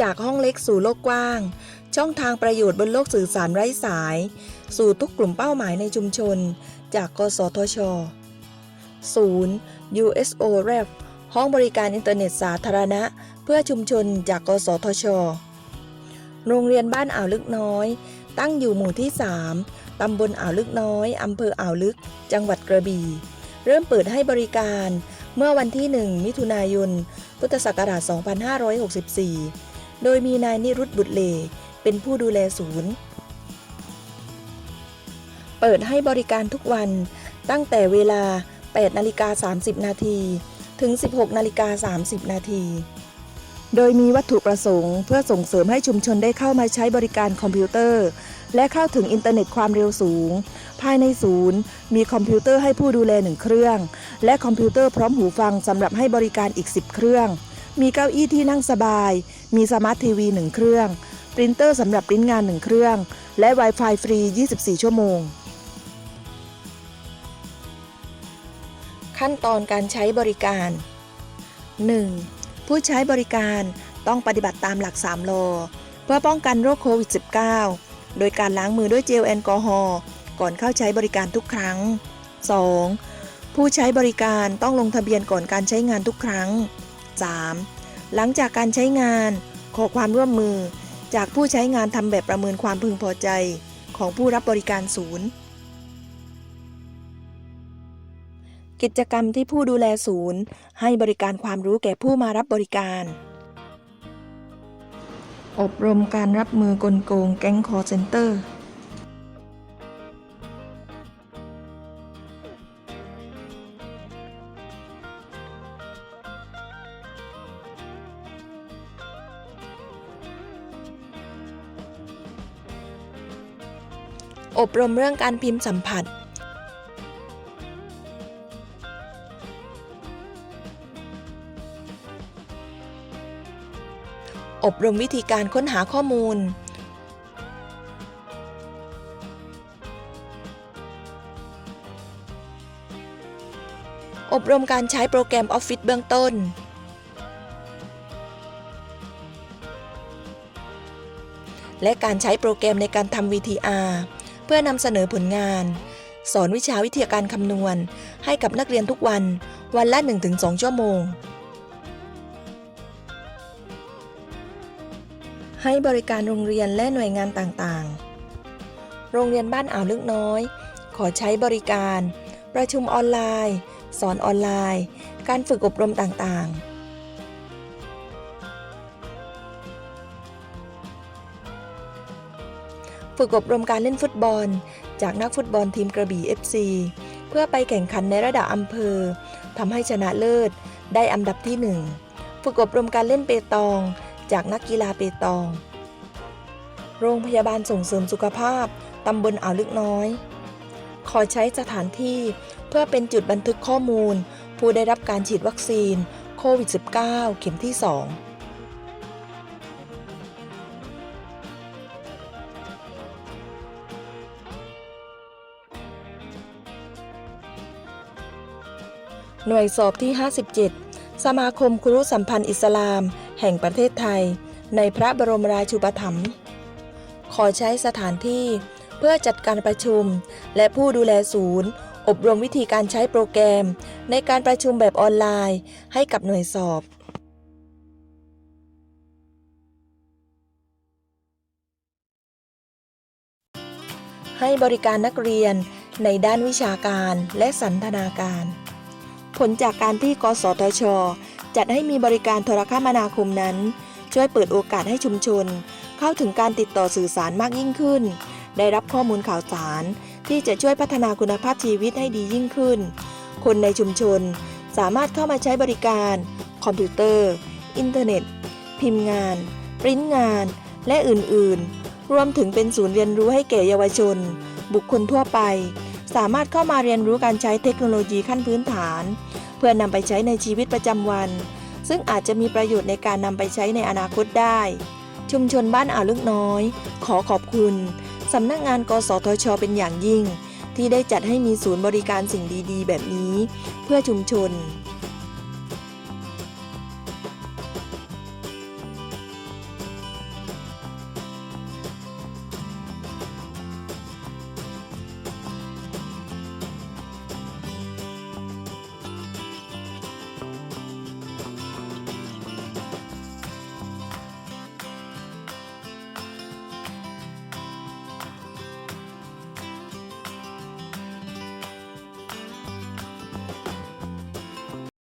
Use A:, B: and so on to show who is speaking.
A: จากห้องเล็กสู่โลกกว้าง ช่องทางประโยชน์บนโลกสื่อสารไร้สาย สู่ทุกกลุ่มเป้าหมายในชุมชน จาก กสทช 0 USO REF ห้องบริการอินเทอร์เน็ตสาธารณะ เพื่อชุมชนจาก กสทช โรงเรียนบ้านอ่าวลึกน้อย ตั้งอยู่หมู่ที่ 3 ตำบลอ่าวลึกน้อย อำเภออ่าวลึก จังหวัดกระบี่ เริ่มเปิดให้บริการเมื่อวันที่ 1 มิถุนายน พุทธศักราช 2564 โดยมีนายนิรุตบุตรเล เป็นผู้ดูแลศูนย์ เปิดให้บริการทุกวันตั้งแต่เวลา 8 นาฬิกา 30 นาที ถึง 16 นาฬิกา 30 นาที โดยมีวัตถุประสงค์ เพื่อส่งเสริมให้ชุมชนได้เข้ามาใช้บริการคอมพิวเตอร์ และเข้าถึงอินเทอร์เน็ตความเร็วสูง ภายในศูนย์ มีคอมพิวเตอร์ให้ผู้ดูแลหนึ่งเครื่อง และคอมพิวเตอร์พร้อมหูฟังสำหรับให้บริการอีก 10 เครื่อง มีเก้าอี้ที่นั่งสบาย มีสมาร์ททีวีหนึ่งเครื่อง ปรินเตอร์สำหรับปริ้นงานหนึ่งเครื่อง และ Wi-Fi ฟรี 24 ชั่วโมง ขั้นตอนการใช้บริการ 1. ผู้ใช้บริการต้องปฏิบัติตามหลัก 3 โล เพื่อป้องกันโรคโควิด -19 โดยการล้างมือด้วยเจลแอลกอฮอล์ก่อนเข้าใช้บริการทุกครั้ง 2. ผู้ใช้บริการต้องลงทะเบียนก่อนการใช้งานทุกครั้ง 3. หลังจากการใช้งาน ขอความร่วมมือ จากผู้ใช้งานทำแบบประเมินความพึงพอใจ ของผู้รับบริการศูนย์ กิจกรรมที่ผู้ดูแลศูนย์ ให้บริการความรู้แก่ผู้มารับบริการ อบรมการรับมือกลโกงแก๊งคอร์เซนเตอร์ อบรมเรื่องการพิมพ์สัมผัส อบรมวิธีการค้นหาข้อมูล อบรมการใช้โปรแกรมออฟฟิศเบื้องต้นและการใช้โปรแกรมในการทำ VTR พื่อนำเสนอผลงาน สอนวิชาวิทยาการคำนวณ ให้กับนักเรียนทุกวัน วันละ 1-2 ชั่วโมง ให้บริการโรงเรียนและหน่วยงานต่างๆ โรงเรียนบ้านอ่าวลึกน้อย ขอใช้บริการ ประชุมออนไลน์ สอนออนไลน์ การฝึกอบรมต่างๆ ฝึกอบรมการเล่นฟุตบอล จากนักฟุตบอลทีมกระบี่ FC เพื่อไปแข่งขันในระดับอำเภอทำให้ชนะเลิศ ได้อันดับที่ 1 ฝึกอบรมการเล่นเปตอง จากนักกีฬาเปตอง โรงพยาบาลส่งเสริมสุขภาพตำบลอ่าวลึกน้อย ขอใช้สถานที่เพื่อเป็นจุดบันทึกข้อมูล ผู้ได้รับการฉีดวัคซีนโควิด -19 เข็มที่ 2 หน่วยสอบที่ 57 สมาคมครุสัมพันธ์อิสลาม แห่งประเทศไทย ในพระบรมราชูปถัมภ์ขอใช้สถานที่เพื่อจัดการประชุม และผู้ดูแลศูนย์ อบรมวิธีการใช้โปรแกรม ในการประชุมแบบออนไลน์ ให้กับหน่วยสอบให้บริการนักเรียนในด้านวิชาการและสันทนาการ ผลจากการที่กสทช จัดให้มีบริการโทรคมนาคมนั้น ช่วยเปิดโอกาสให้ชุมชน เข้าถึงการติดต่อสื่อสารมากยิ่งขึ้น ได้รับข้อมูลข่าวสาร ที่จะช่วยพัฒนาคุณภาพชีวิตให้ดียิ่งขึ้น คนในชุมชนสามารถเข้ามาใช้บริการ คอมพิวเตอร์ อินเทอร์เน็ต พิมพ์งาน ปริ้นงาน และอื่นๆ รวมถึงเป็นศูนย์เรียนรู้ให้แก่เยาวชน บุคคลทั่วไป สามารถเข้ามาเรียนรู้การใช้เทคโนโลยีขั้นพื้นฐาน เพื่อนำไปใช้ในชีวิตประจำวัน ซึ่งอาจจะมีประโยชน์ในการนำไปใช้ในอนาคตได้ ชุมชนบ้านอ่าวลึกน้อย ขอขอบคุณสำนักงานกสทช เป็นอย่างยิ่ง ที่ได้จัดให้มีศูนย์บริการสิ่งดี ๆ แบบนี้ เพื่อชุมชน